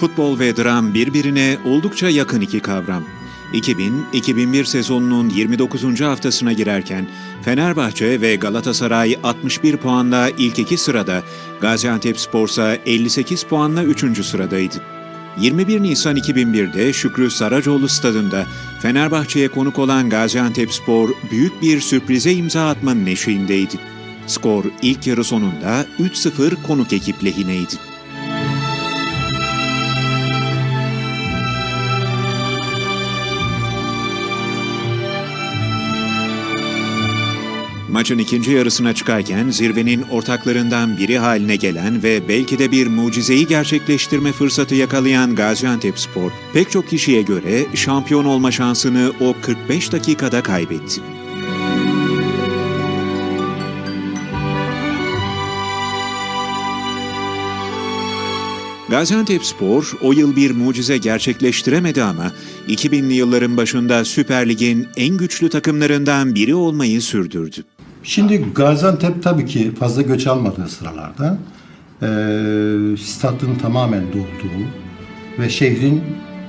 Futbol ve dram birbirine oldukça yakın iki kavram. 2000-2001 sezonunun 29. haftasına girerken Fenerbahçe ve Galatasaray 61 puanla ilk iki sırada, Gaziantep ise 58 puanla 3. sıradaydı. 21 Nisan 2001'de Şükrü Saracoğlu stadında Fenerbahçe'ye konuk olan Gaziantepspor büyük bir sürprize imza atmanın eşiğindeydi. Skor ilk yarı sonunda 3-0 konuk ekip lehineydi. Maçın ikinci yarısına çıkarken zirvenin ortaklarından biri haline gelen ve belki de bir mucizeyi gerçekleştirme fırsatı yakalayan Gaziantepspor, pek çok kişiye göre şampiyon olma şansını o 45 dakikada kaybetti. Gaziantepspor o yıl bir mucize gerçekleştiremedi ama 2000'li yılların başında Süper Lig'in en güçlü takımlarından biri olmayı sürdürdü. Şimdi Gaziantep tabii ki fazla göç almadığı sıralarda e, stadın tamamen dolduğu ve şehrin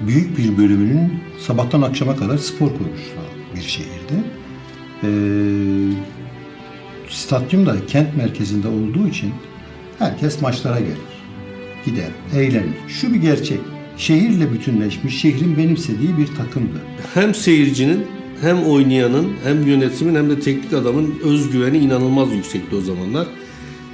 büyük bir bölümünün sabahtan akşama kadar spor koymuştu bir şehirdi. E, stadyum da kent merkezinde olduğu için herkes maçlara gelir, gider, eğlenir. Şu bir gerçek, şehirle bütünleşmiş, şehrin benimsediği bir takımdı. hem seyircinin hem oynayanın hem yönetimin hem de teknik adamın özgüveni inanılmaz yüksekti o zamanlar.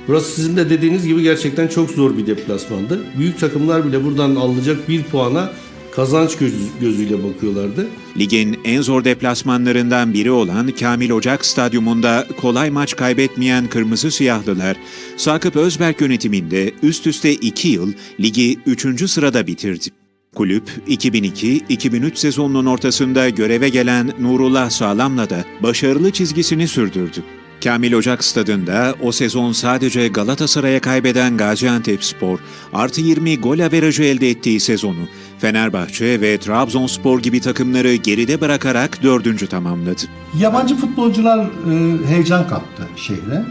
Burası sizin de dediğiniz gibi gerçekten çok zor bir deplasmandı. Büyük takımlar bile buradan alınacak bir puana kazanç göz- gözüyle bakıyorlardı. Ligin en zor deplasmanlarından biri olan Kamil Ocak Stadyumunda kolay maç kaybetmeyen Kırmızı Siyahlılar, Sakıp Özberk yönetiminde üst üste 2 yıl ligi 3. sırada bitirdi. Kulüp 2002-2003 sezonunun ortasında göreve gelen Nurullah Sağlam'la da başarılı çizgisini sürdürdü. Kamil Ocak stadında o sezon sadece Galatasaray'a kaybeden Gaziantepspor, artı 20 gol averajı elde ettiği sezonu Fenerbahçe ve Trabzonspor gibi takımları geride bırakarak dördüncü tamamladı. Yabancı futbolcular e, heyecan kattı şehre.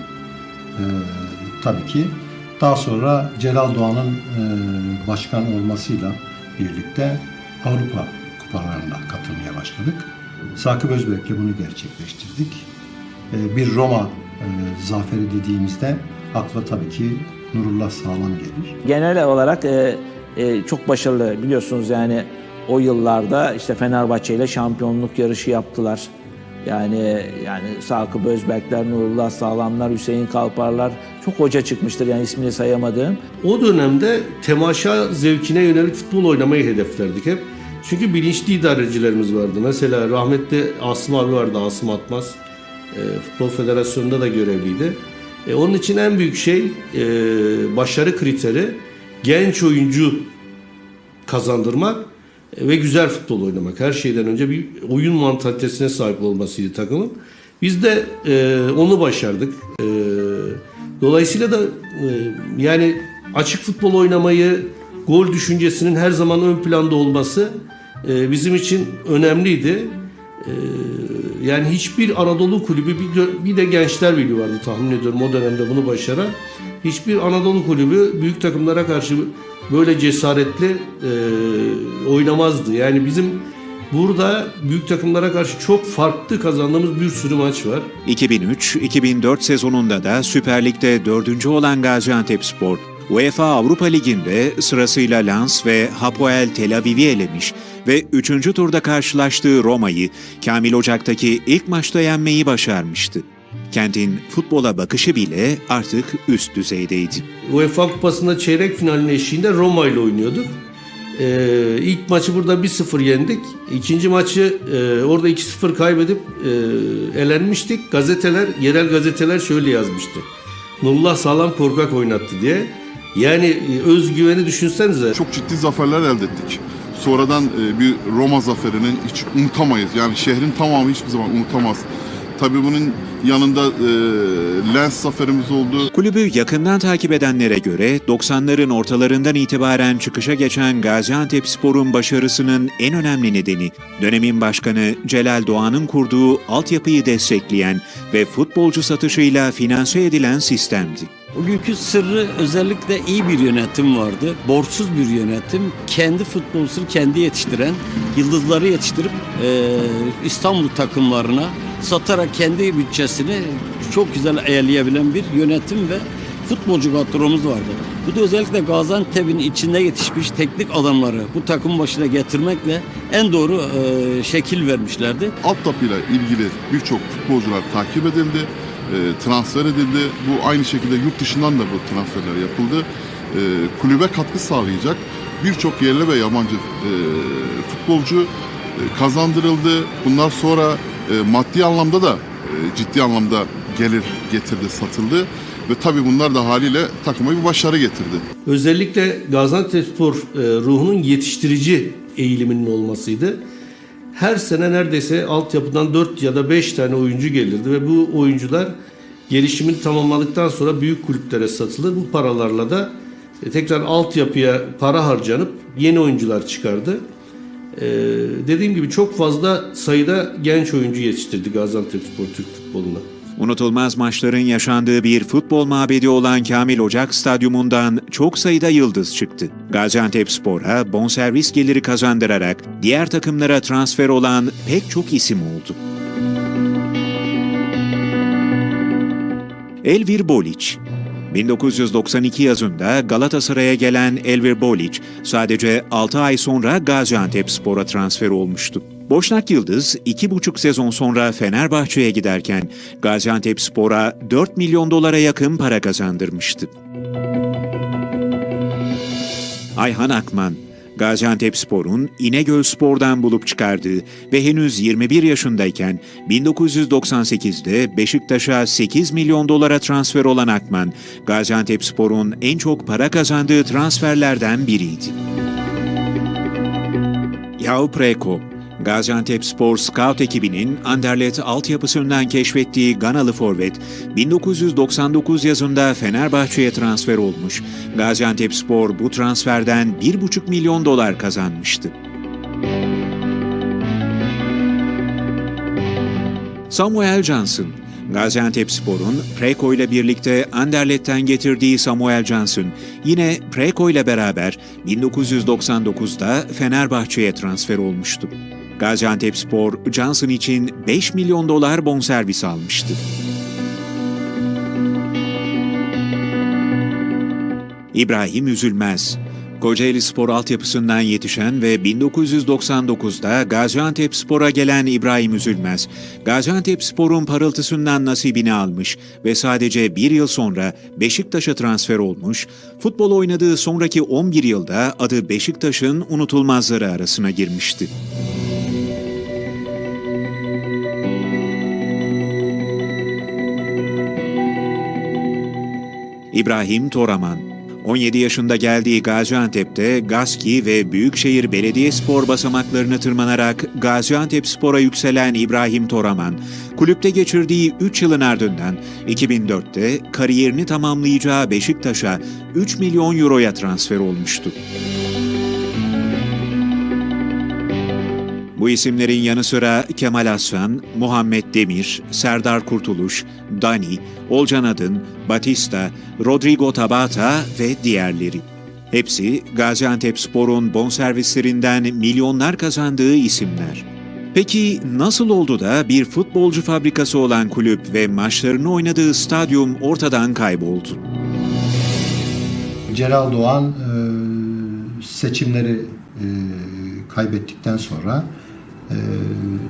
E, tabii ki. Daha sonra Celal Doğan'ın e, başkan olmasıyla birlikte Avrupa kupalarına katılmaya başladık. Sakıp Özbek'le bunu gerçekleştirdik. E, bir Roma e, zaferi dediğimizde akla tabii ki Nurullah Sağlam gelir. Genel olarak e, e, çok başarılı biliyorsunuz yani o yıllarda işte Fenerbahçe ile şampiyonluk yarışı yaptılar. Yani yani Sakıp Özbekler, Nurullah Sağlamlar, Hüseyin Kalparlar çok hoca çıkmıştır yani ismini sayamadığım. O dönemde temaşa zevkine yönelik futbol oynamayı hedeflerdik hep. Çünkü bilinçli idarecilerimiz vardı. Mesela rahmetli Asım abi vardı, Asım Atmaz. E, Futbol Federasyonu'nda da görevliydi. E, onun için en büyük şey e, başarı kriteri genç oyuncu kazandırmak ve güzel futbol oynamak. Her şeyden önce bir oyun mantalitesine sahip olmasıydı takımın. Biz de e, onu başardık. E, dolayısıyla da e, yani açık futbol oynamayı, gol düşüncesinin her zaman ön planda olması e, bizim için önemliydi. E, yani hiçbir Anadolu kulübü bir de, bir de Gençler Birliği vardı tahmin ediyorum o dönemde bunu başaran. Hiçbir Anadolu kulübü büyük takımlara karşı böyle cesaretli e, oynamazdı. Yani bizim burada büyük takımlara karşı çok farklı kazandığımız bir sürü maç var. 2003-2004 sezonunda da Süper Lig'de dördüncü olan Gaziantepspor, UEFA Avrupa Ligi'nde sırasıyla Lens ve Hapoel Tel Aviv'i elemiş ve 3. turda karşılaştığı Roma'yı Kamil Ocak'taki ilk maçta yenmeyi başarmıştı. Kentin futbola bakışı bile artık üst düzeydeydi. UEFA Kupası'nda çeyrek finalin eşiğinde Roma ile oynuyorduk. Ee, ilk maçı burada 1-0 yendik. İkinci maçı e, orada 2-0 kaybedip e, elenmiştik. Gazeteler, yerel gazeteler şöyle yazmıştı. Nurullah Sağlam korkak oynattı diye. Yani e, özgüveni düşünsenize. Çok ciddi zaferler elde ettik. Sonradan e, bir Roma zaferini hiç unutamayız. Yani şehrin tamamı hiçbir zaman unutamaz. Tabii bunun yanında e, Lens zaferimiz oldu. Kulübü yakından takip edenlere göre 90'ların ortalarından itibaren çıkışa geçen Gaziantepspor'un başarısının en önemli nedeni dönemin başkanı Celal Doğan'ın kurduğu altyapıyı destekleyen ve futbolcu satışıyla finanse edilen sistemdi. Bugünkü sırrı özellikle iyi bir yönetim vardı. Borçsuz bir yönetim. Kendi futbolcusunu kendi yetiştiren, yıldızları yetiştirip e, İstanbul takımlarına satarak kendi bütçesini çok güzel ayarlayabilen bir yönetim ve futbolcu kadromuz vardı. Bu da özellikle Gaziantep'in içinde yetişmiş teknik adamları bu takım başına getirmekle en doğru e, şekil vermişlerdi. Altyapıyla ilgili birçok futbolcular takip edildi, e, transfer edildi. Bu aynı şekilde yurt dışından da bu transferler yapıldı. E, kulübe katkı sağlayacak birçok yerli ve yabancı e, futbolcu e, kazandırıldı. Bunlar sonra e, maddi anlamda da e, ciddi anlamda gelir getirdi, satıldı. Ve tabii bunlar da haliyle takıma bir başarı getirdi. Özellikle Gaziantepspor e, ruhunun yetiştirici eğiliminin olmasıydı. Her sene neredeyse altyapıdan 4 ya da 5 tane oyuncu gelirdi ve bu oyuncular gelişimini tamamladıktan sonra büyük kulüplere satılır. Bu paralarla da e, tekrar altyapıya para harcanıp yeni oyuncular çıkardı. E, dediğim gibi çok fazla sayıda genç oyuncu yetiştirdi Gaziantepspor Türk futboluna. Unutulmaz maçların yaşandığı bir futbol mabedi olan Kamil Ocak Stadyumundan çok sayıda yıldız çıktı. Gaziantepspor'a bonservis geliri kazandırarak diğer takımlara transfer olan pek çok isim oldu. Elvir Boliç 1992 yazında Galatasaray'a gelen Elvir Boliç sadece 6 ay sonra Gaziantepspor'a transfer olmuştu. Boşnak Yıldız 2,5 sezon sonra Fenerbahçe'ye giderken Gaziantepspor'a 4 milyon dolara yakın para kazandırmıştı. Ayhan Akman, Gaziantepspor'un İnegöl Spor'dan bulup çıkardığı ve henüz 21 yaşındayken 1998'de Beşiktaş'a 8 milyon dolara transfer olan Akman, Gaziantepspor'un en çok para kazandığı transferlerden biriydi. Yao Preko, Gaziantepspor Scout ekibinin Anderlet altyapısından keşfettiği Ganalı forvet, 1999 yazında Fenerbahçe'ye transfer olmuş. Gaziantepspor bu transferden 1,5 milyon dolar kazanmıştı. Samuel Johnson Gaziantepspor'un Preko ile birlikte Anderlet'ten getirdiği Samuel Johnson yine Preko ile beraber 1999'da Fenerbahçe'ye transfer olmuştu. Gaziantepspor Johnson için 5 milyon dolar bonservis almıştı. İbrahim Üzülmez Kocaeli Spor altyapısından yetişen ve 1999'da Gaziantepspor'a gelen İbrahim Üzülmez, Gaziantepspor'un parıltısından nasibini almış ve sadece bir yıl sonra Beşiktaş'a transfer olmuş, futbol oynadığı sonraki 11 yılda adı Beşiktaş'ın unutulmazları arasına girmişti. İbrahim Toraman 17 yaşında geldiği Gaziantep'te Gaski ve Büyükşehir Belediyespor basamaklarını tırmanarak Gaziantepspor'a yükselen İbrahim Toraman, kulüpte geçirdiği 3 yılın ardından 2004'te kariyerini tamamlayacağı Beşiktaş'a 3 milyon euroya transfer olmuştu. Bu isimlerin yanı sıra Kemal Aslan, Muhammed Demir, Serdar Kurtuluş, Dani, Olcan Adın, Batista, Rodrigo Tabata ve diğerleri. Hepsi Gaziantepspor'un bonservislerinden milyonlar kazandığı isimler. Peki nasıl oldu da bir futbolcu fabrikası olan kulüp ve maçlarını oynadığı stadyum ortadan kayboldu? Celal Doğan seçimleri kaybettikten sonra e,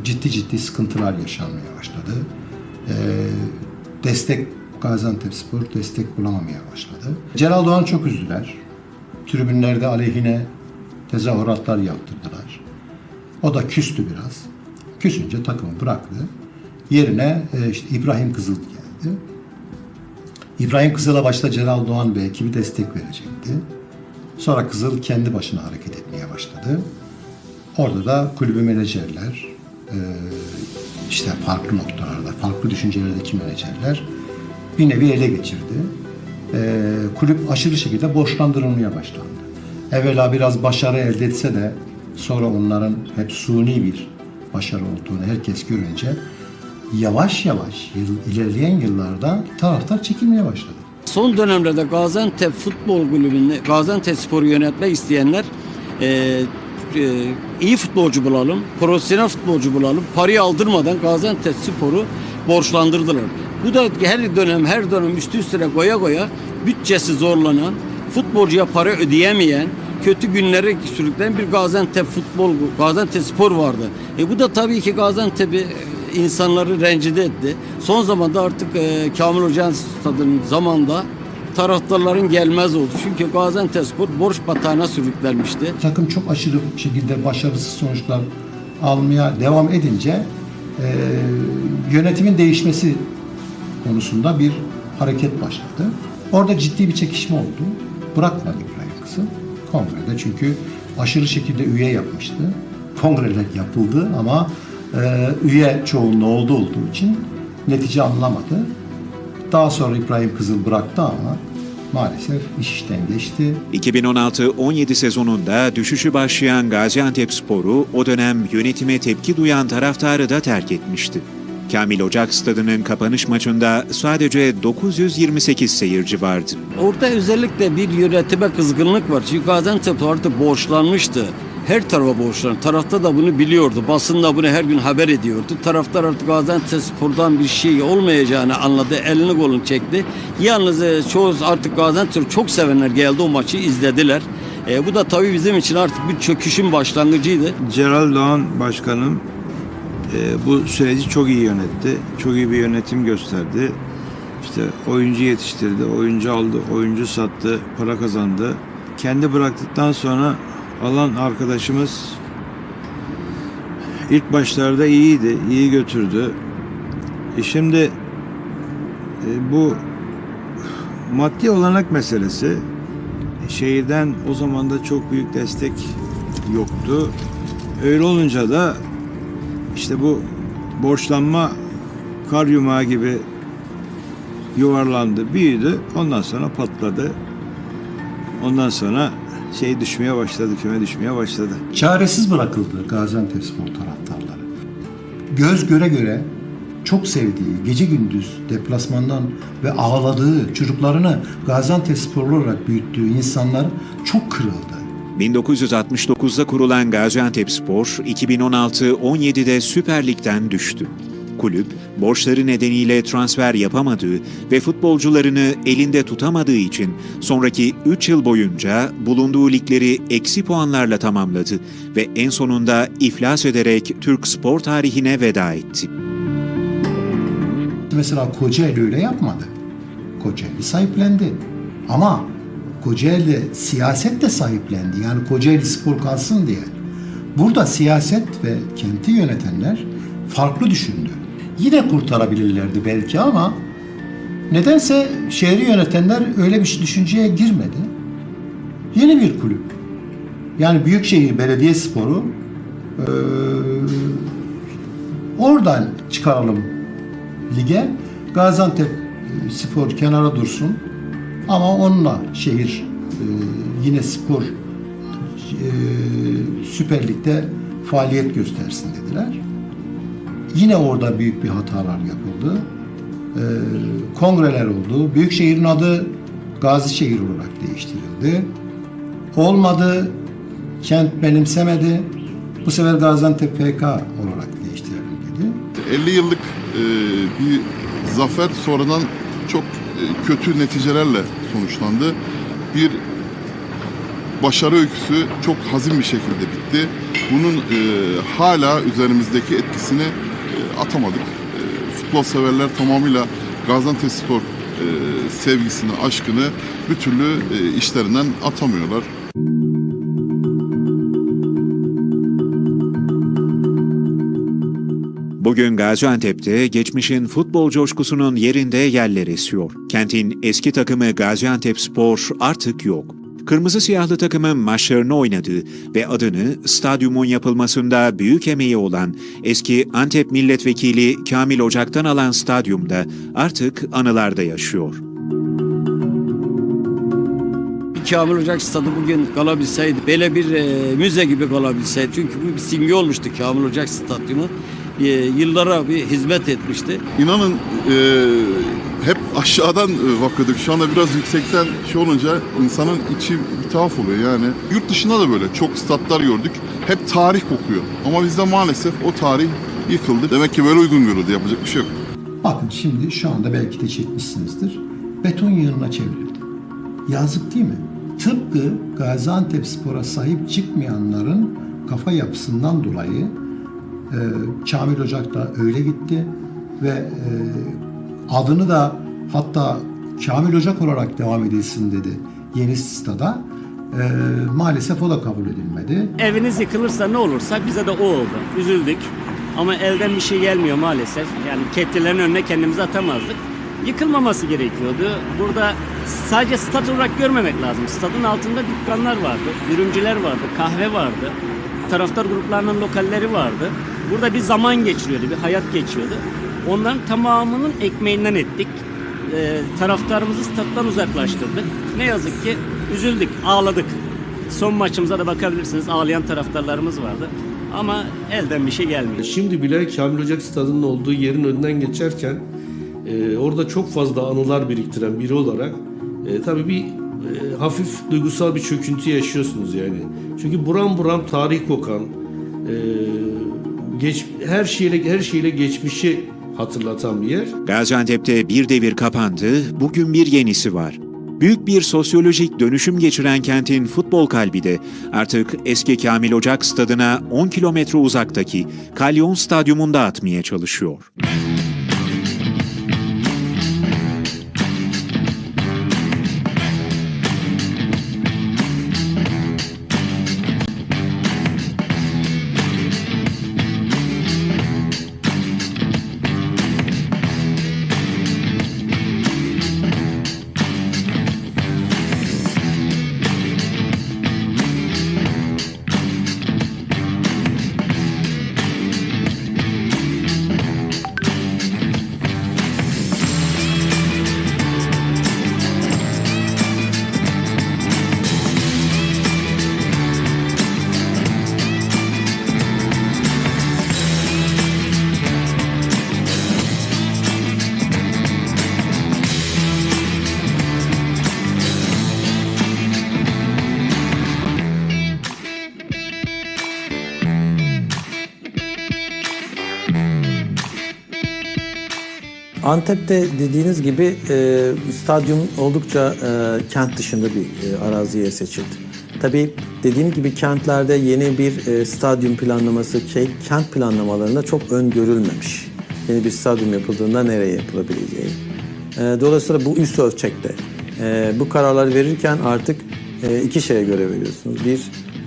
ciddi ciddi sıkıntılar yaşanmaya başladı. E, destek Gaziantepspor destek bulamamaya başladı. Celal Doğan çok üzdüler. Tribünlerde aleyhine tezahüratlar yaptırdılar. O da küstü biraz. Küsünce takımı bıraktı. Yerine e, işte İbrahim Kızıl geldi. İbrahim Kızıl'a başta Celal Doğan ve ekibi destek verecekti. Sonra Kızıl kendi başına hareket etmeye başladı. Orada da kulübü menajerler, e, işte farklı noktalarda, farklı düşüncelerdeki menajerler bir nevi ele geçirdi. E, kulüp aşırı şekilde borçlandırılmaya başlandı. Evvela biraz başarı elde etse de sonra onların hep suni bir başarı olduğunu herkes görünce yavaş yavaş ilerleyen yıllarda taraftar çekilmeye başladı. son dönemlerde Gaziantep Futbol Kulübü'nde Gaziantep Spor'u yönetmek isteyenler e, e, iyi futbolcu bulalım, profesyonel futbolcu bulalım, parayı aldırmadan Gaziantep Spor'u borçlandırdılar. Bu da her dönem her dönem üstü üstüne koya koya bütçesi zorlanan, futbolcuya para ödeyemeyen, kötü günlere sürükleyen bir Gaziantep futbol, Gaziantep spor vardı. E bu da tabii ki Gaziantep'i e, insanları rencide etti. Son zamanda artık e, Kamil Hoca'nın stadının taraftarların gelmez oldu. Çünkü Gaziantep spor borç batağına sürüklenmişti. Takım çok aşırı şekilde başarısız sonuçlar almaya devam edince e, yönetimin değişmesi konusunda bir hareket başladı. Orada ciddi bir çekişme oldu. Bırakmadı İbrahim kongrede çünkü aşırı şekilde üye yapmıştı. Kongreler yapıldı ama e, üye çoğunluğu olduğu olduğu için netice alınamadı. Daha sonra İbrahim Kızıl bıraktı ama maalesef iş işten geçti. 2016-17 sezonunda düşüşü başlayan Gaziantepspor'u o dönem yönetime tepki duyan taraftarı da terk etmişti. Kamil Ocak Stadı'nın kapanış maçında sadece 928 seyirci vardı. Orada özellikle bir yönetime kızgınlık var. Çünkü Gaziantep artık borçlanmıştı. Her tarafa borçlandı. Tarafta da bunu biliyordu. Basın da bunu her gün haber ediyordu. Taraftar artık Gaziantep Spor'dan bir şey olmayacağını anladı. Elini kolunu çekti. Yalnız e, çoğu artık Gaziantep çok sevenler geldi o maçı izlediler. E, bu da tabii bizim için artık bir çöküşün başlangıcıydı. Celal Doğan Başkanım e, bu süreci çok iyi yönetti. Çok iyi bir yönetim gösterdi. İşte oyuncu yetiştirdi, oyuncu aldı, oyuncu sattı, para kazandı. Kendi bıraktıktan sonra alan arkadaşımız ilk başlarda iyiydi, iyi götürdü. E şimdi e, bu maddi olanak meselesi şehirden o zaman da çok büyük destek yoktu. Öyle olunca da işte bu borçlanma kar yumağı gibi yuvarlandı, büyüdü. Ondan sonra patladı. Ondan sonra şey düşmeye başladı, küme düşmeye başladı. Çaresiz bırakıldı Gaziantepspor taraftarları. Göz göre göre çok sevdiği, gece gündüz deplasmandan ve ağladığı çocuklarını Gaziantepsporlu olarak büyüttüğü insanlar çok kırıldı. 1969'da kurulan Gaziantepspor 2016-17'de Süper Lig'den düştü. Kulüp, borçları nedeniyle transfer yapamadığı ve futbolcularını elinde tutamadığı için sonraki 3 yıl boyunca bulunduğu ligleri eksi puanlarla tamamladı ve en sonunda iflas ederek Türk spor tarihine veda etti. Mesela Kocaeli öyle yapmadı. Kocaeli sahiplendi. Ama Kocaeli siyaset de sahiplendi. Yani Kocaeli spor kalsın diye. Burada siyaset ve kenti yönetenler farklı düşündü. Yine kurtarabilirlerdi belki ama nedense şehri yönetenler öyle bir düşünceye girmedi. Yeni bir kulüp. Yani Büyükşehir Belediyesporu eee oradan çıkaralım lige. Gaziantep e, spor kenara dursun. Ama onunla şehir e, yine spor e, Süper Lig'de faaliyet göstersin dediler. Yine orada büyük bir hatalar yapıldı. E, kongreler oldu. Büyükşehir'in adı Gazişehir olarak değiştirildi. Olmadı. Kent benimsemedi. Bu sefer Gaziantep FK olarak değiştirelim dedi. 50 yıllık e, bir zafer sonradan çok e, kötü neticelerle sonuçlandı. Bir başarı öyküsü çok hazin bir şekilde bitti. Bunun e, hala üzerimizdeki etkisini atamadık. E, futbol severler tamamıyla Gaziantepspor e, sevgisini, aşkını bir türlü e, işlerinden atamıyorlar. Bugün Gaziantep'te geçmişin futbol coşkusunun yerinde yerler esiyor. Kentin eski takımı Gaziantepspor artık yok. Kırmızı siyahlı takımın maçlarını oynadığı ve adını stadyumun yapılmasında büyük emeği olan eski Antep milletvekili Kamil Ocak'tan alan stadyumda artık anılarda yaşıyor. Kamil Ocak stadı bugün kalabilseydi, böyle bir e, müze gibi kalabilseydi. Çünkü bu bir simge olmuştu Kamil Ocak stadyumu. E, yıllara bir hizmet etmişti. İnanın e, hep aşağıdan e, bakıyorduk. Şu anda biraz yüksekten şey olunca insanın içi bir tuhaf oluyor yani. Yurt dışında da böyle çok statlar gördük. Hep tarih kokuyor. Ama bizde maalesef o tarih yıkıldı. Demek ki böyle uygun görüldü. Yapacak bir şey yok. Bakın şimdi şu anda belki de çekmişsinizdir. Beton yığınına çevrildi. Yazık değil mi? Tıpkı Gaziantep Spor'a sahip çıkmayanların kafa yapısından dolayı e, Kamil Ocak da öyle gitti ve e, adını da hatta Kamil Ocak olarak devam edilsin dedi yeni stada. E, maalesef o da kabul edilmedi. Eviniz yıkılırsa ne olursa bize de o oldu. Üzüldük. Ama elden bir şey gelmiyor maalesef. Yani ketlerin önüne kendimizi atamazdık. Yıkılmaması gerekiyordu. Burada sadece stat olarak görmemek lazım. Stadın altında dükkanlar vardı, dürümcüler vardı, kahve vardı. Taraftar gruplarının lokalleri vardı. Burada bir zaman geçiriyordu, bir hayat geçiyordu. Onların tamamının ekmeğinden ettik. Ee, taraftarımızı stat'tan uzaklaştırdık. Ne yazık ki üzüldük, ağladık. Son maçımıza da bakabilirsiniz. Ağlayan taraftarlarımız vardı. Ama elden bir şey gelmiyor. Şimdi bile Kamil Ocak stadının olduğu yerin önünden geçerken e, orada çok fazla anılar biriktiren biri olarak e, tabii bir e, hafif duygusal bir çöküntü yaşıyorsunuz yani. Çünkü buram buram tarih kokan e, geç her şeyle her şeyle geçmişi hatırlatan bir yer. Gaziantep'te bir devir kapandı, bugün bir yenisi var. Büyük bir sosyolojik dönüşüm geçiren kentin futbol kalbi de artık eski Kamil Ocak stadına 10 kilometre uzaktaki Kalyon Stadyumunda atmaya çalışıyor. Antep'te dediğiniz gibi e, stadyum oldukça e, kent dışında bir e, araziye seçildi. Tabii dediğim gibi kentlerde yeni bir e, stadyum planlaması, ke- kent planlamalarında çok öngörülmemiş. Yeni bir stadyum yapıldığında nereye yapılabileceği. E, dolayısıyla bu üst ölçekte. E, bu kararları verirken artık e, iki şeye göre veriyorsunuz. Bir,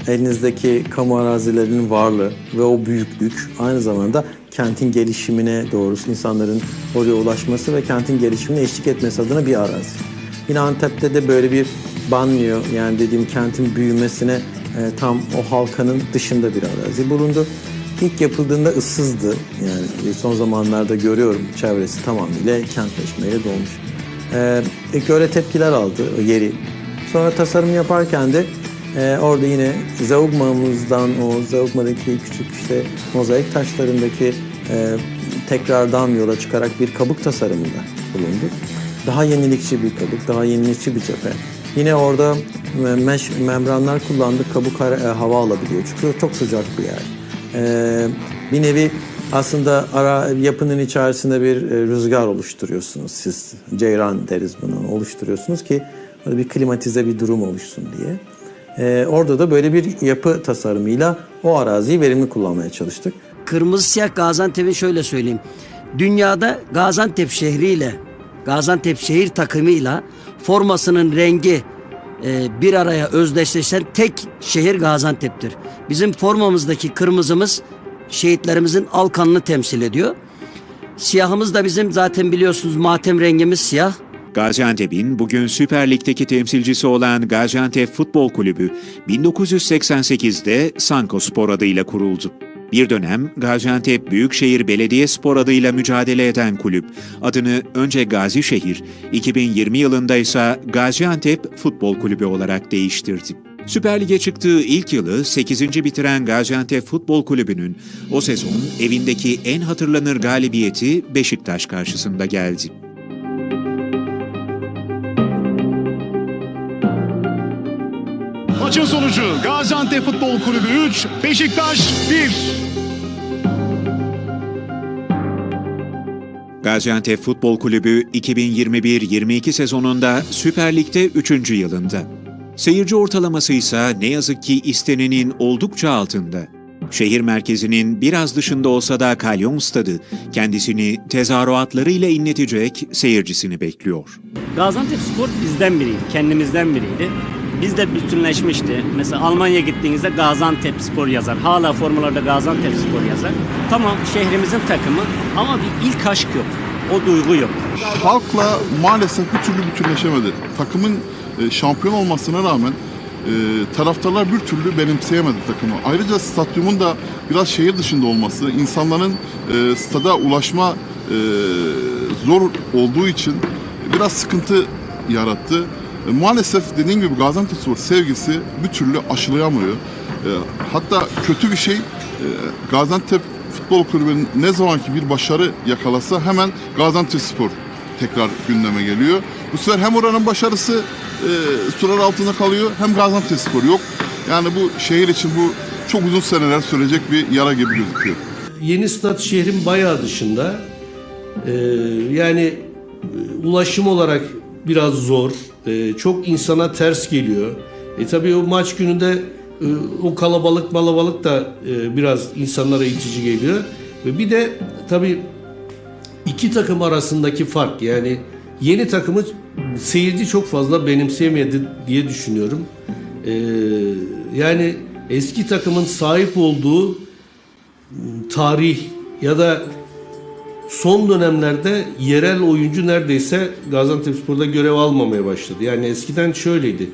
elinizdeki kamu arazilerinin varlığı ve o büyüklük aynı zamanda kentin gelişimine doğrusu insanların oraya ulaşması ve kentin gelişimine eşlik etmesi adına bir arazi. Yine Antep'te de böyle bir banlıyor yani dediğim kentin büyümesine e, tam o halkanın dışında bir arazi bulundu. İlk yapıldığında ıssızdı. Yani son zamanlarda görüyorum çevresi tamamıyla kentleşmeyle dolmuş. E, ilk öyle tepkiler aldı o yeri. Sonra tasarım yaparken de ee, orada yine Zaugma'mızdan o Zaugma'daki küçük işte mozaik taşlarındaki e, tekrardan yola çıkarak bir kabuk tasarımında bulunduk. Daha yenilikçi bir kabuk, daha yenilikçi bir cephe. Yine orada e, mesh membranlar kullandık. Kabuk e, hava alabiliyor. Çünkü çok sıcak bir yer. Ee, bir nevi aslında ara yapının içerisinde bir e, rüzgar oluşturuyorsunuz siz. Ceyran deriz buna. Oluşturuyorsunuz ki bir klimatize bir durum oluşsun diye. Ee, orada da böyle bir yapı tasarımıyla o araziyi verimli kullanmaya çalıştık. Kırmızı siyah Gaziantep'in şöyle söyleyeyim. Dünyada Gaziantep şehriyle, Gaziantep şehir takımıyla formasının rengi e, bir araya özdeşleşen tek şehir Gaziantep'tir. Bizim formamızdaki kırmızımız şehitlerimizin alkanını temsil ediyor. Siyahımız da bizim zaten biliyorsunuz matem rengimiz siyah. Gaziantep'in bugün Süper Lig'deki temsilcisi olan Gaziantep Futbol Kulübü 1988'de Sanko Spor adıyla kuruldu. Bir dönem Gaziantep Büyükşehir Belediyespor adıyla mücadele eden kulüp adını önce Gazişehir, 2020 yılında ise Gaziantep Futbol Kulübü olarak değiştirdi. Süper Lig'e çıktığı ilk yılı 8. bitiren Gaziantep Futbol Kulübü'nün o sezon evindeki en hatırlanır galibiyeti Beşiktaş karşısında geldi. Maçın sonucu Gaziantep Futbol Kulübü 3, Beşiktaş 1. Gaziantep Futbol Kulübü 2021-22 sezonunda Süper Lig'de 3. yılında. Seyirci ortalaması ise ne yazık ki istenenin oldukça altında. Şehir merkezinin biraz dışında olsa da Kalyon Stadı kendisini tezahüratlarıyla inletecek seyircisini bekliyor. Gaziantep Spor bizden biriydi, kendimizden biriydi. Biz de bütünleşmişti. Mesela Almanya gittiğinizde Gaziantep Spor yazar. Hala formalarda Gaziantep Spor yazar. Tamam şehrimizin takımı ama bir ilk aşk yok. O duygu yok. Halkla maalesef bir türlü bütünleşemedi. Takımın e, şampiyon olmasına rağmen e, taraftarlar bir türlü benimseyemedi takımı. Ayrıca stadyumun da biraz şehir dışında olması, insanların e, stada ulaşma zor olduğu için biraz sıkıntı yarattı. E, maalesef dediğim gibi Gaziantepspor sevgisi bir türlü aşılayamıyor. E, hatta kötü bir şey e, Gaziantep Futbol Kulübü'nün ne zamanki bir başarı yakalasa hemen Gaziantepspor tekrar gündeme geliyor. Bu sefer hem oranın başarısı e, sular altında kalıyor hem Gaziantepspor yok. Yani bu şehir için bu çok uzun seneler sürecek bir yara gibi gözüküyor. Yeni stat şehrin bayağı dışında. Ee, yani ulaşım olarak biraz zor. Ee, çok insana ters geliyor. E tabii o maç gününde e, o kalabalık malabalık da e, biraz insanlara itici geliyor. Ve bir de tabii iki takım arasındaki fark yani yeni takımı seyirci çok fazla benimseyemedi diye düşünüyorum. Ee, yani eski takımın sahip olduğu tarih ya da son dönemlerde yerel oyuncu neredeyse Gaziantepspor'da görev almamaya başladı. Yani eskiden şöyleydi.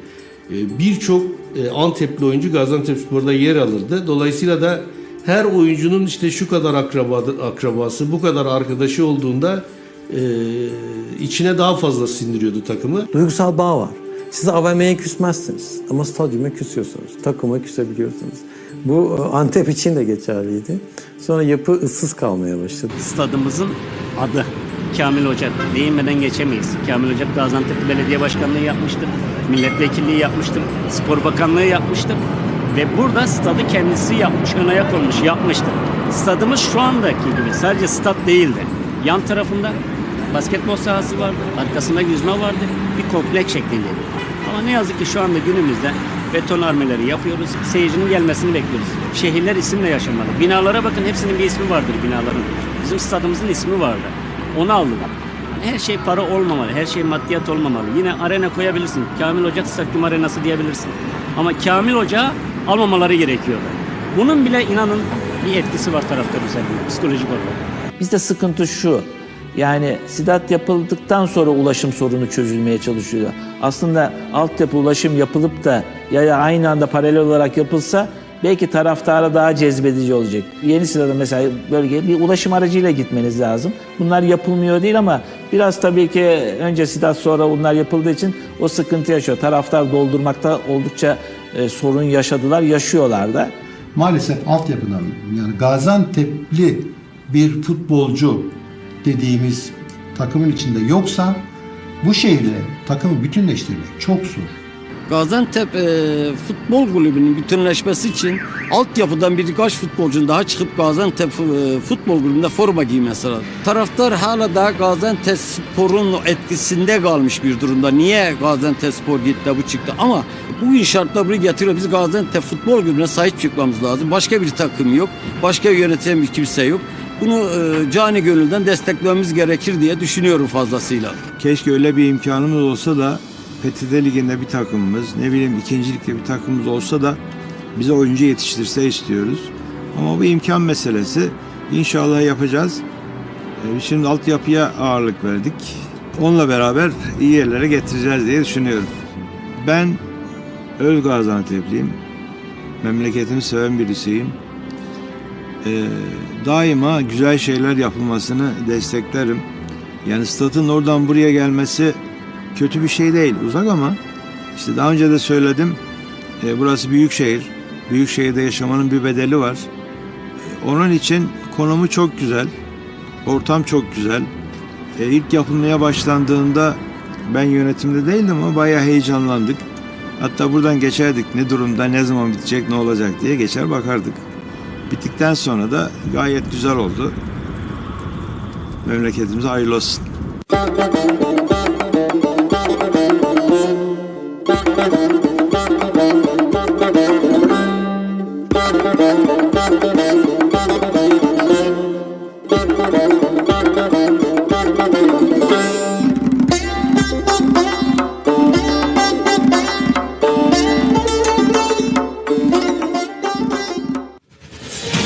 Ee, Birçok e, Antepli oyuncu Gaziantepspor'da yer alırdı. Dolayısıyla da her oyuncunun işte şu kadar akraba, akrabası, bu kadar arkadaşı olduğunda e, içine daha fazla sindiriyordu takımı. Duygusal bağ var. Siz AVM'ye küsmezsiniz ama stadyuma küsüyorsunuz. Takıma küsebiliyorsunuz. Bu e, Antep için de geçerliydi. Sonra yapı ıssız kalmaya başladı. Stadımızın adı Kamil Ocak. Değinmeden geçemeyiz. Kamil Ocak Gaziantep Belediye Başkanlığı yapmıştır. Milletvekilliği yapmıştır. Spor Bakanlığı yapmıştır. Ve burada stadı kendisi yapmış, ön ayak olmuş, yapmıştır. Stadımız şu andaki gibi sadece stat değildi. Yan tarafında basketbol sahası vardı, arkasında yüzme vardı, bir kompleks şeklindeydi. Ama ne yazık ki şu anda günümüzde beton armeleri yapıyoruz, seyircinin gelmesini bekliyoruz. Şehirler isimle yaşamalı. Binalara bakın hepsinin bir ismi vardır binaların. Bizim stadımızın ismi vardı. Onu aldılar. Her şey para olmamalı, her şey maddiyat olmamalı. Yine arena koyabilirsin. Kamil Ocak Stadyum Arenası diyebilirsin. Ama Kamil Ocağı almamaları gerekiyordu. Bunun bile inanın bir etkisi var taraftar üzerinde, psikolojik olarak. Bizde sıkıntı şu. Yani sidat yapıldıktan sonra ulaşım sorunu çözülmeye çalışıyor. Aslında altyapı ulaşım yapılıp da ya da aynı anda paralel olarak yapılsa belki taraftara daha cezbedici olacak. Yeni sırada mesela bölgeye bir ulaşım aracıyla gitmeniz lazım. Bunlar yapılmıyor değil ama biraz tabii ki önce sidat sonra bunlar yapıldığı için o sıkıntı yaşıyor. Taraftar doldurmakta oldukça e, sorun yaşadılar, yaşıyorlar da. Maalesef altyapıdan yani Gaziantep'li bir futbolcu dediğimiz takımın içinde yoksa bu şehirle takımı bütünleştirmek çok zor. Gaziantep e, Futbol Kulübü'nün bütünleşmesi için altyapıdan birkaç futbolcunun daha çıkıp Gaziantep e, Futbol Kulübü'nde forma giymesi lazım. Taraftar hala daha Gaziantep Spor'un etkisinde kalmış bir durumda. Niye Gaziantep Spor gitti bu çıktı? Ama bugün şartlar buraya getiriyor. Biz Gaziantep Futbol Kulübü'ne sahip çıkmamız lazım. Başka bir takım yok. Başka yöneten bir kimse yok. Bunu e, cani gönülden desteklememiz gerekir diye düşünüyorum fazlasıyla. Keşke öyle bir imkanımız olsa da PTT Ligi'nde bir takımımız, ne bileyim ikincilikte bir takımımız olsa da bize oyuncu yetiştirse istiyoruz. Ama bu imkan meselesi. İnşallah yapacağız. Ee, Şimdi altyapıya ağırlık verdik. Onunla beraber iyi yerlere getireceğiz diye düşünüyorum. Ben Öz Gaziantep'liyim. Memleketimi seven birisiyim. Ee, daima güzel şeyler yapılmasını desteklerim. Yani statın oradan buraya gelmesi kötü bir şey değil. Uzak ama işte daha önce de söyledim. E, burası büyük şehir. Büyük şehirde yaşamanın bir bedeli var. E, onun için konumu çok güzel. Ortam çok güzel. E, ilk yapılmaya başlandığında ben yönetimde değildim ama bayağı heyecanlandık. Hatta buradan geçerdik ne durumda, ne zaman bitecek, ne olacak diye geçer bakardık. Bittikten sonra da gayet güzel oldu. Memleketimize hayırlı olsun.